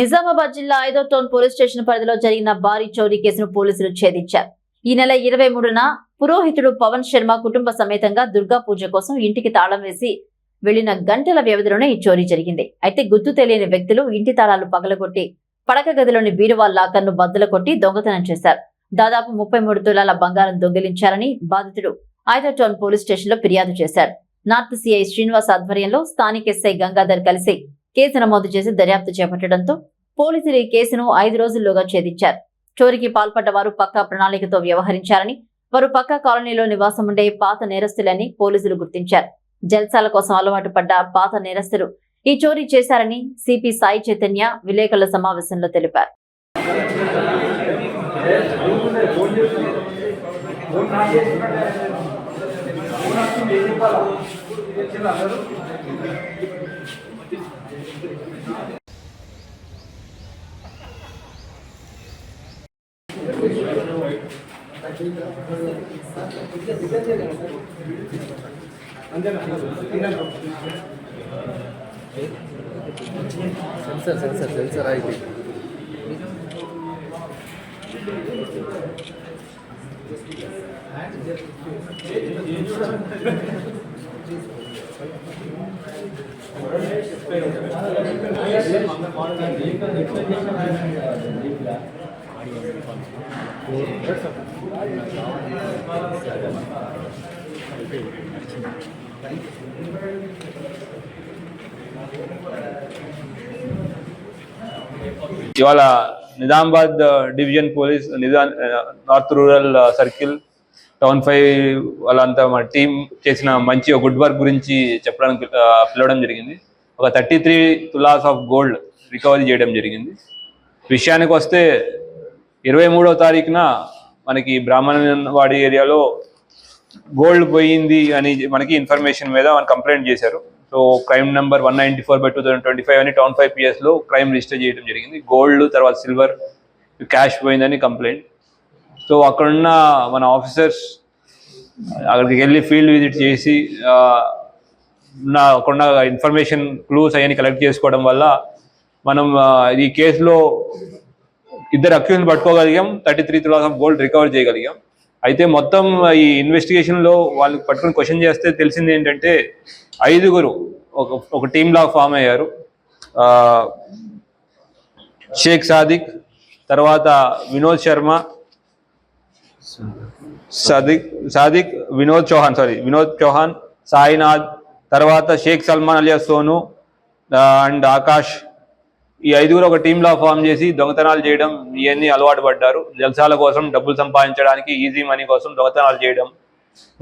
నిజామాబాద్ జిల్లా ఐదో town police station పరిధిలో జరిగిన భారీ చోరీ కేసును పోలీసులు ఛేదించారు. ఈ నెల ఇరవై మూడున పురోహితుడు పవన్ శర్మ కుటుంబ సమేతంగా దుర్గా పూజ కోసం ఇంటికి తాళం వేసి వెళ్ళిన గంటల వ్యవధిలోనే ఈ చోరీ జరిగింది. అయితే గుర్తు తెలియని వ్యక్తులు ఇంటి తాళాలు పగలగొట్టి పడక గదిలోని బీరువా లాకర్ను బద్దలు కొట్టి దొంగతనం చేశారు. దాదాపు ముప్పై మూడు తులాల బంగారం దొంగిలించారని బాధితుడు ఐదో టౌన్ పోలీస్ స్టేషన్లో ఫిర్యాదు చేశారు. నార్త్ సిఐ శ్రీనివాస్ ఆధ్వర్యంలో స్థానిక ఎస్ఐ గంగాధర్ కలిసి కేసు నమోదు చేసి దర్యాప్తు చేపట్టడంతో పోలీసులు ఈ కేసును ఐదు రోజుల్లోగా ఛేదించారు. చోరీకి పాల్పడ్డ వారు పక్కా ప్రణాళికతో వ్యవహరించారని వారు పక్కా కాలనీలో నివాసం ఉండే పాత నేరస్తులని పోలీసులు గుర్తించారు. జల్సాల కోసం అలవాటు పడ్డ పాత నేరస్తులు ఈ చోరీ చేశారని సిపి సాయి చైతన్య విలేకరుల సమావేశంలో తెలిపారు. సెన్సర్ సెన్సర్ సెన్సర్ అయితే ఎక్స్ప్లెయిన్ ఇవాళ నిజామాబాద్ డివిజన్ పోలీస్ నిజా north rural circle town five వాళ్ళంతా మా టీం చేసిన మంచి గుడ్ వర్క్ గురించి చెప్పడానికి పిలవడం జరిగింది. ఒక thirty three tolas of gold recovery చేయడం జరిగింది. విషయానికి వస్తే ఇరవై మూడో తారీఖున మనకి బ్రాహ్మణవాడి ఏరియాలో గోల్డ్ పోయింది అని మనకి ఇన్ఫర్మేషన్ మీద మన కంప్లైంట్ చేశారు. So crime number one ninety four by two thousand twenty five అని టౌన్ ఫైవ్ పిఎస్లో క్రైమ్ రిజిస్టర్ చేయడం జరిగింది. గోల్డ్ తర్వాత సిల్వర్ క్యాష్ పోయిందని కంప్లైంట్. సో అక్కడున్న మన ఆఫీసర్స్ అక్కడికి వెళ్ళి ఫీల్డ్ విజిట్ చేసి నా ఉన్న అక్కడున్న ఇన్ఫర్మేషన్ క్లూస్ అవన్నీ కలెక్ట్ చేసుకోవడం వల్ల మనం ఈ కేసులో ఇద్దరు accuse పట్టుకోగలిగాం thirty three tolas gold recover చేయగలిగాం. అయితే మొత్తం ఈ ఇన్వెస్టిగేషన్లో వాళ్ళు పట్టుకుని క్వశ్చన్ చేస్తే తెలిసింది ఏంటంటే ఐదుగురు ఒక ఒక టీమ్ లాగా ఫామ్ అయ్యారు. షేక్ సాదిక్ తర్వాత వినోద్ శర్మ సాదిక్ సాదిక్ వినోద్ చౌహాన్ సారీ వినోద్ చౌహాన్ సాయినాథ్ తర్వాత షేక్ సల్మాన్ అలియా సోను అండ్ ఆకాష్ ఈ ఐదుగురు ఒక టీంలా ఫామ్ చేసి దొంగతనాలు చేయడం ఇవన్నీ అలవాటు పడ్డారు. జల్సాల కోసం డబ్బులు సంపాదించడానికి ఈజీ మనీ కోసం దొంగతనాలు చేయడం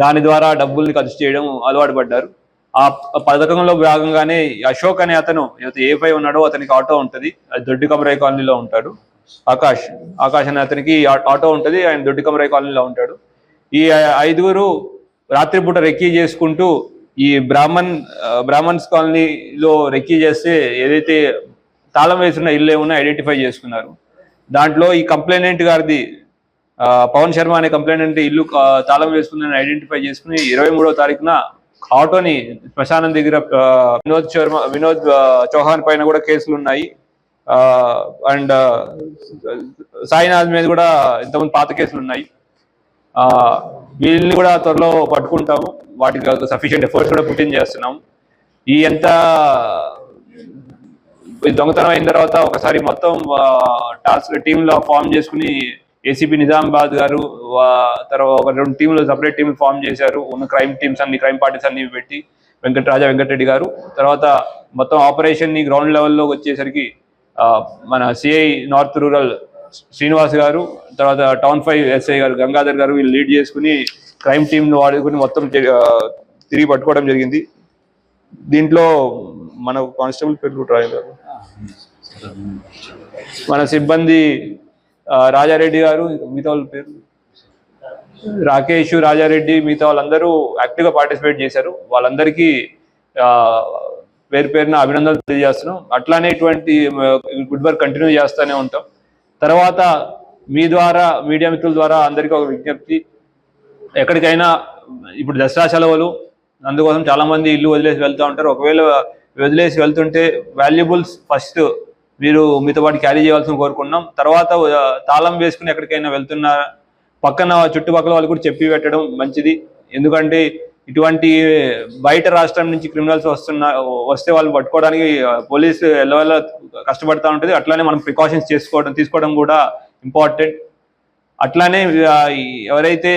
దాని ద్వారా డబ్బుల్ని ఖర్చు చేయడం అలవాటు పడ్డారు. ఆ పథకంలో భాగంగానే అశోక్ అనే అతను ఏ ఫైవ్ ఉన్నాడో అతనికి ఆటో ఉంటుంది. అది దొడ్డి కమరాయి కాలనీలో ఉంటాడు. ఆకాష్ ఆకాష్ అనే అతనికి ఆ- ఆటో ఉంటుంది. ఆయన దొడ్డి కమరాయి కాలనీలో ఉంటాడు. ఈ ఐదుగురు రాత్రిపూట రెక్కీ చేసుకుంటూ ఈ బ్రాహ్మణ్ బ్రాహ్మణ్స్ కాలనీలో రెక్కీ చేస్తే ఏదైతే తాళం వేసిన ఇల్లు ఏమన్నా ఐడెంటిఫై చేసుకున్నారు. దాంట్లో ఈ కంప్లైనెంట్ గారిది పవన్ శర్మ అనే కంప్లైనెంట్ ఇల్లు తాళం వేసుకుందని ఐడెంటిఫై చేసుకుని ఇరవై మూడో తారీఖున ఆటోని శ్మశానం దగ్గర వినోద్ శర్మ వినోద్ చౌహాన్ పైన కూడా కేసులు ఉన్నాయి. అండ్ సాయినాథ్ మీద కూడా ఇంతకుముందు పాత కేసులు ఉన్నాయి. వీళ్ళని కూడా త్వరలో పట్టుకుంటాము. వాటికి సఫిషియంట్ ఎఫర్ట్స్ కూడా పుట్టిన్ చేస్తున్నాం ఈ ఎంత దొంగతనం అయిన తర్వాత ఒకసారి మొత్తం టాస్క్ టీంలో ఫామ్ చేసుకుని ఏసీపీ నిజామాబాద్ గారు తర్వాత ఒక రెండు టీంలు సపరేట్ టీంలు ఫామ్ చేశారు. ఉన్న క్రైమ్ టీమ్స్ అన్ని క్రైమ్ పార్టీస్ అన్ని పెట్టి వెంకటరాజా వెంకటరెడ్డి గారు. తర్వాత మొత్తం ఆపరేషన్ని గ్రౌండ్ లెవెల్లో వచ్చేసరికి మన సిఐ నార్త్ రూరల్ శ్రీనివాస్ గారు తర్వాత టౌన్ ఫైవ్ ఎస్ఐ గారు గంగాధర్ గారు వీళ్ళు లీడ్ చేసుకుని క్రైమ్ టీంను వాడుకుని మొత్తం తిరిగి పట్టుకోవడం జరిగింది. దీంట్లో మన కానిస్టేబుల్ పేరు రాయలేరు మన సిబ్బంది రాజారెడ్డి గారు మిగతా వాళ్ళ పేరు? రాకేష్ రాజారెడ్డి మిగతా వాళ్ళందరూ యాక్టివ్గా పార్టిసిపేట్ చేశారు. వాళ్ళందరికీ పేరు పేరున అభినందనలు తెలియజేస్తున్నాం. అట్లానే ఇటువంటి గుడ్ వర్క్ కంటిన్యూ చేస్తూనే ఉంటాం. తర్వాత మీ ద్వారా మీడియా మిత్రుల ద్వారా అందరికీ ఒక విజ్ఞప్తి. ఎక్కడికైనా ఇప్పుడు దసరా సెలవులు అందుకోసం చాలా మంది ఇల్లు వదిలేసి వెళ్తూ ఉంటారు. ఒకవేళ వదిలేసి వెళ్తుంటే వాల్యుబుల్స్ ఫస్ట్ మీరు మీతో పాటు క్యారీ చేయాల్సిన కోరుకున్నాం తర్వాత తాళం వేసుకుని ఎక్కడికైనా వెళ్తున్నా పక్కన చుట్టుపక్కల వాళ్ళు కూడా చెప్పి పెట్టడం మంచిది. ఎందుకంటే ఇటువంటి బయట రాష్ట్రం నుంచి క్రిమినల్స్ వస్తున్న వస్తే వాళ్ళు పట్టుకోవడానికి పోలీసు ఎల్లవల్ల కష్టపడతా ఉంటుంది. అట్లానే మనం ప్రికాషన్స్ చేసుకోవడం తీసుకోవడం కూడా ఇంపార్టెంట్. అట్లానే ఎవరైతే